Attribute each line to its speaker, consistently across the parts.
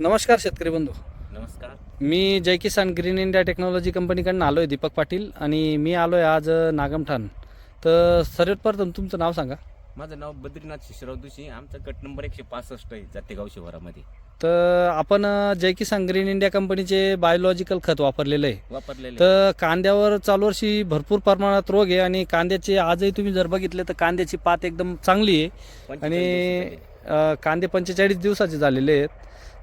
Speaker 1: नमस्कार शेतकरी बंधू.
Speaker 2: नमस्कार.
Speaker 1: मी Jai Kisan Green India technology कंपनीकडून आलो आहे दीपक पाटील आणि मी आलो आहे आज नागमठाण तर सर्वप्रथम तुमचं नाव सांगा.
Speaker 2: माझं नाव बद्रीनाथ शिशराव दुशी आमचा गट नंबर एकशे पासष्ट आहे जातेगाव शिवारामध्ये.
Speaker 1: तर आपण अ, जय किसान ग्रीन इंडिया कंपनीचे बायोलॉजिकल खत वापरलेलं आहे.
Speaker 2: वापरलेले
Speaker 1: तर कांद्यावर चालू वर्षी भरपूर प्रमाणात रोग आहे आणि कांद्याचे आजही तुम्ही जर बघितले तर कांद्याची पात एकदम चांगली आहे.
Speaker 2: 45
Speaker 1: आणि
Speaker 2: दिवसाचे.
Speaker 1: अ, कांदे पंचेचाळीस दिवसाचे झालेले आहेत.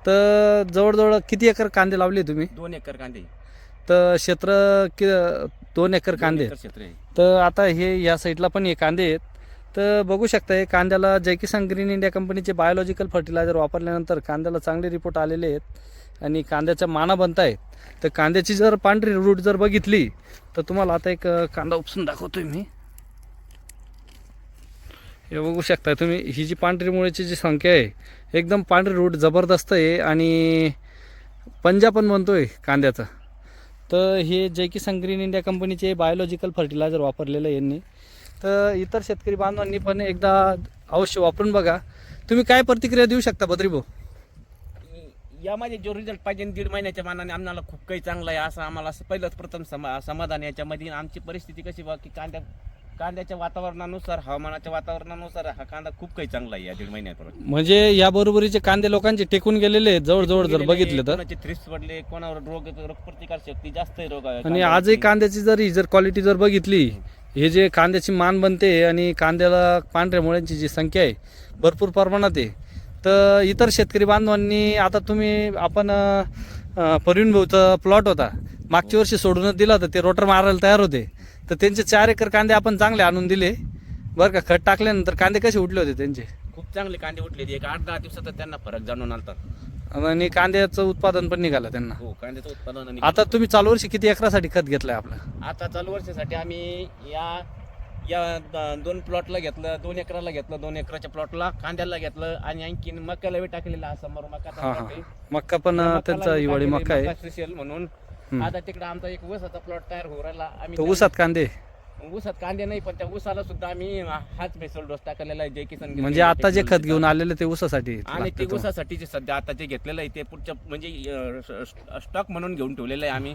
Speaker 1: तर जवळजवळ किती एकर कांदे लावले तुम्ही?
Speaker 2: दोन एकर कांदे.
Speaker 1: तर क्षेत्र कि दोन एकर कांदे.
Speaker 2: क्षेत्र आहे.
Speaker 1: तर आता हे या साईडला पण हे कांदे आहेत. तर बघू शकता हे कांद्याला जय किसान ग्रीन इंडिया कंपनीचे बायोलॉजिकल फर्टिलायझर वापरल्यानंतर कांद्याला चांगले रिपोर्ट आलेले आहेत आणि कांद्याच्या माना बनत आहेत. तर कांद्याची जर पांढरी रूट जर बघितली तर तुम्हाला आता एक अ, कांदा उपसून दाखवतोय मी. हे बघू शकता तुम्ही ही जी पांढरी मुळेची जी संख्या आहे एकदम पांढरी रूट जबरदस्त आहे आणि पंजा पण म्हणतो आहे कांद्याचा. तर हे जे की ग्रीन इंडिया कंपनीचे बायोलॉजिकल फर्टिलायझर वापरलेलं आहे यांनी. तर इतर शेतकरी बांधवांनी पण एकदा अवश्य वापरून बघा. तुम्ही काय प्रतिक्रिया देऊ शकता बद्री भाऊ
Speaker 2: यामध्ये जो रिझल्ट पाहिजे दीड महिन्याच्या मानाने आम्हाला खूप काही चांगला आहे असं आम्हाला असं पहिलंच प्रथम समा समाधान याच्यामध्ये. आमची परिस्थिती कशी बघ की कांद्या कांद्याच्या वातावरणानुसार हवामानाच्या वातावरणानुसार हा कांदा खूप काही चांगला आहे या दीड महिन्यापर्यंत
Speaker 1: म्हणजे या बरोबरीचे कांदे लोकांचे टेकून गेलेले आहेत जवळजवळ जर बघितलं तर.
Speaker 2: कोणाचे थ्रिप्स पडले कोणावर रोग रोगप्रतिकार शक्ती जास्त आहे रोग
Speaker 1: आणि आजही कांद्याची जर ही जर क्वालिटी जर बघितली हे जे कांद्याची मान बनते आणि कांद्याला पांढऱ्या मुळ्यांची जी संख्या आहे भरपूर प्रमाणात आहे. तर इतर शेतकरी बांधवांनी आता तुम्ही आपण भाऊचा प्लॉट होता. मागच्या वर्षी सोडूनच दिला तर ते रोटर मारायला तयार होते. तर त्यांचे चार एकर कांदे आपण चांगले आणून दिले. बरं का खत टाकल्यानंतर कांदे कसे उठले होते त्यांचे?
Speaker 2: खूप चांगले कांदे उठले एक आठ दहा दिवसात त्यांना फरक जाणून आलता.
Speaker 1: आणि कांद्याचं उत्पादन पण निघालं त्यांना.
Speaker 2: हो कांद्याचं उत्पादन
Speaker 1: आता तुम्ही चालू वर्षी किती एकरासाठी खत घेतलंय आपलं?
Speaker 2: आता चालू वर्षासाठी आम्ही या या दोन प्लॉटला घेतलं दोन एकराला घेतलं दोन एकराच्या प्लॉटला कांद्याला घेतलं आणि आणखीन मक्याला बी टाकलेला समोर मका
Speaker 1: हा हा. मक्का पण त्यांचा हिवाळी मक्का आहे.
Speaker 2: स्पेशल म्हणून. आता तिकडे आमचा एक ऊसाचा प्लॉट तयार होऊ राहिला. आम्ही
Speaker 1: ऊसात कांदे?
Speaker 2: ऊसात कांदे नाही पण त्या ऊसाला सुद्धा आम्ही हाच बेसल डोस टाकलेला आहे जय किसान ग्रीन
Speaker 1: म्हणजे आता जे खत. घेऊन आलेले ते ऊसासाठी
Speaker 2: आणि ते. ऊसासाठी जे सध्या आता जे घेतलेलं आहे ते पुढच्या म्हणजे स्टॉक म्हणून घेऊन ठेवलेलं आहे आम्ही.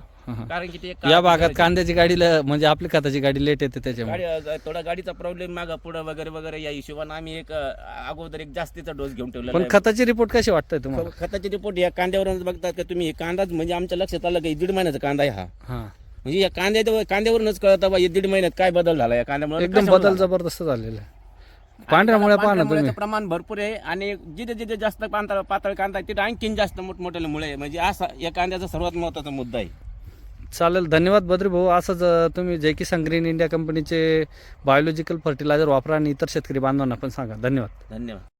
Speaker 2: कारण की ते
Speaker 1: या भागात कांद्याची गाडी ल- म्हणजे आपली खताची गाडी लेट येते त्याच्यामुळे
Speaker 2: थोडा गाडीचा प्रॉब्लेम मागा पुढं वगैरे वगैरे या हिशोबाने आम्ही एक अगोदर एक जास्तीचा डोस घेऊन ठेवलेला
Speaker 1: पण. खताची रिपोर्ट कशी वाटतंय तुम्हाला
Speaker 2: खताचे रिपोर्ट या कांद्यावरून बघतात का तुम्ही कांदाच म्हणजे आमच्या लक्षात आलं की दीड महिन्याचा कांदा आहे हा म्हणजे या कांद्या कांद्यावरूनच कळतं बा दीड महिन्यात काय बदल झाला या कांद्यामुळे
Speaker 1: एकदम बदल? जबरदस्त झालेला आहे. पांढऱ्यामुळे पहा ना
Speaker 2: पांढऱ्या
Speaker 1: तुम्ही.
Speaker 2: मुळ्याचं प्रमाण भरपूर आहे आणि जिथे जिथे जास्त पातळ पातळ कांदा आहे तिथे आणखीन जास्त मोठमोठ्या मुळे आहे. म्हणजे असा या कांद्याचा सर्वात महत्त्वाचा मुद्दा आहे.
Speaker 1: चालेल धन्यवाद बद्री भाऊ. असंच तुम्ही जय किसान ग्रीन इंडिया कंपनीचे बायोलॉजिकल फर्टिलायझर वापरा आणि इतर शेतकरी बांधवांना पण सांगा. धन्यवाद.
Speaker 2: धन्यवाद.